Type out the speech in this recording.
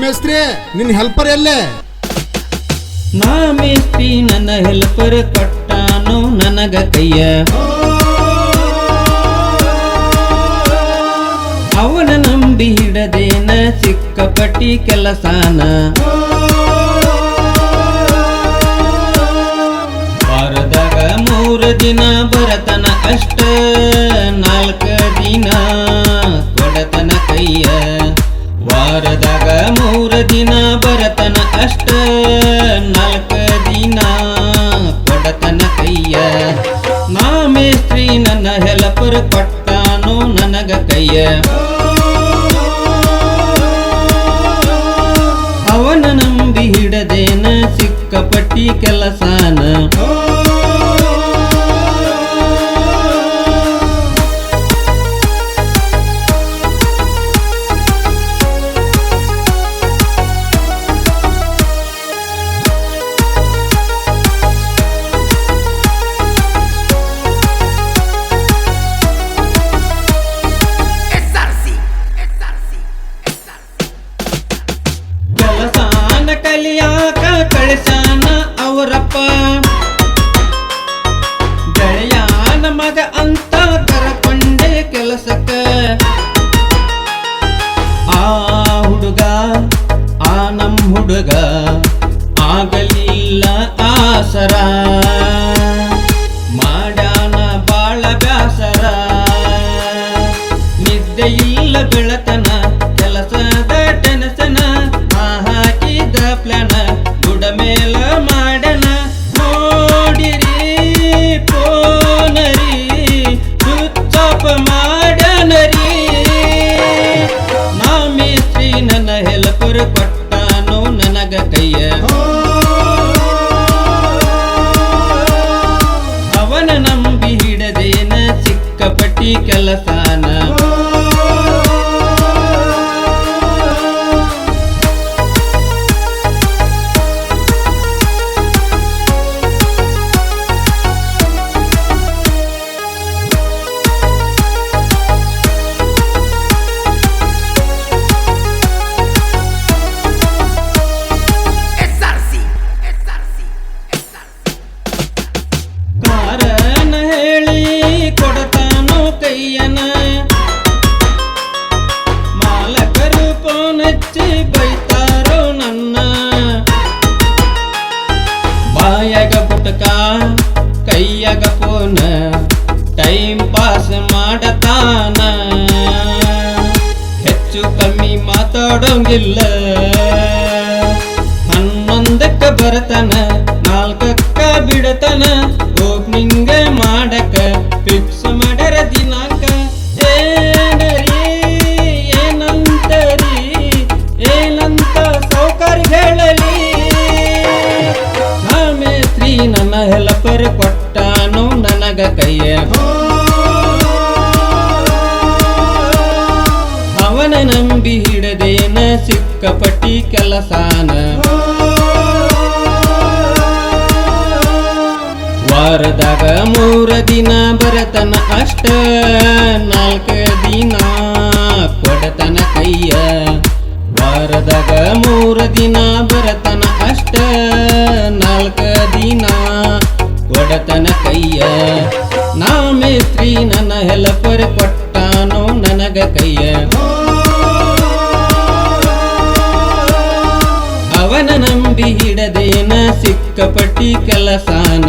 ಮೇಸ್ತ್ರಿ, ನಿನ್ ಹೆಲ್ಪರ್ ಎಲ್ಲೇ? ನಾ ಮೇಸ್ತ್ರಿ ನನ್ನ ಹೆಲ್ಪರ್ ಕೊಟ್ಟಾನು ನನಗ ಕೈಯ. ಅವನ ನಂಬಿ ಹಿಡದೇನ ಸಿಕ್ಕಪಟ್ಟಿ ಕೆಲಸಾನ. ವಾರದಾಗ ಮೂರು ದಿನ ಬರತನ ಅಷ್ಟ, ನಾಲ್ಕ ಅವನ ನಂಬಿ ಹಿಡದೇನ ಸಿಕ್ಕಪಟ್ಟಿ ಕೆಲಸಾನ ಕಲಿಯಾಕ ಕಳಿಸಾನ ಅವರಪ್ಪ. ಗೆಳೆಯಾನ ಮಗ ಅಂತ ಕರಕೊಂಡೆ ಕೆಲಸಕ್ಕ. ಆ ಹುಡುಗ, ಆ ನಮ್ ಹುಡುಗ ಆಗಲಿಲ್ಲ ಆಸರ. ಮೇಲ ಮಾಡನ ನೋಡಿರಿ ಪೋನರಿ ಆಫ್ ಮಾಡನರಿ. ನಾ ಮೇಸ್ತ್ರಿ ನನ್ನ ನನಗ ಕೈಯ. ಅವನ ನಂಬಿ ಹಿಡದೇನ ಸಿಕ್ಕಪಟ್ಟಿ ಕೆಲಸಾನ. ಮಾಡತಾನ. ಹೆಚ್ಚು ಕಮ್ಮಿ ಮಾತಾಡೋಂಗಿಲ್ಲ. ಹನ್ನೊಂದಕ್ಕ ಬರತನ, ನಾಲ್ಕಕ್ಕ ಬಿಡತನ. ಓಪನಿಂಗ್ ಮಾಡಕ ಫಿಕ್ಸ್ ಮಾಡರ ದಿನಾಂಕ. ಏನರಿ, ಏನಂತರಿ, ಏನಂತ ಸೌಕರ್ಯ ಹೇಳಲಿ. ಆಮೇತ್ರಿ ನನ್ನ ಹೆಲ್ಪರ್ ಕೊಟ್ಟಾನು, ನನಗ ಕೈಯ ಅವನ ನಂಬಿ ಹಿಡದೇನ ಸಿಕ್ಕಪಟ್ಟಿ ಕೆಲಸಾನ. ವಾರದಾಗ ಮೂರ ದಿನ ಬರತನ ಅಷ್ಟ, ನಾಲ್ಕ ದಿನ ಕೊಡತನ ಕೈಯ. ವಾರದಾಗ ಮೂರ ದಿನ ಬರತನ ಅಷ್ಟ, ನಾಲ್ಕ ದಿನ ಕೊಡತನ ಕೈಯ. ನಾ ಮೇತ್ರಿ ನನ್ನ ಹೆಲ್ಪರ್ ಕೊಟ್ಟಾನೋ ನನಗ ಕೈಯ. ಸಿಕ್ಕಪಟ್ಟಿ ಕೆಲಸಾನ?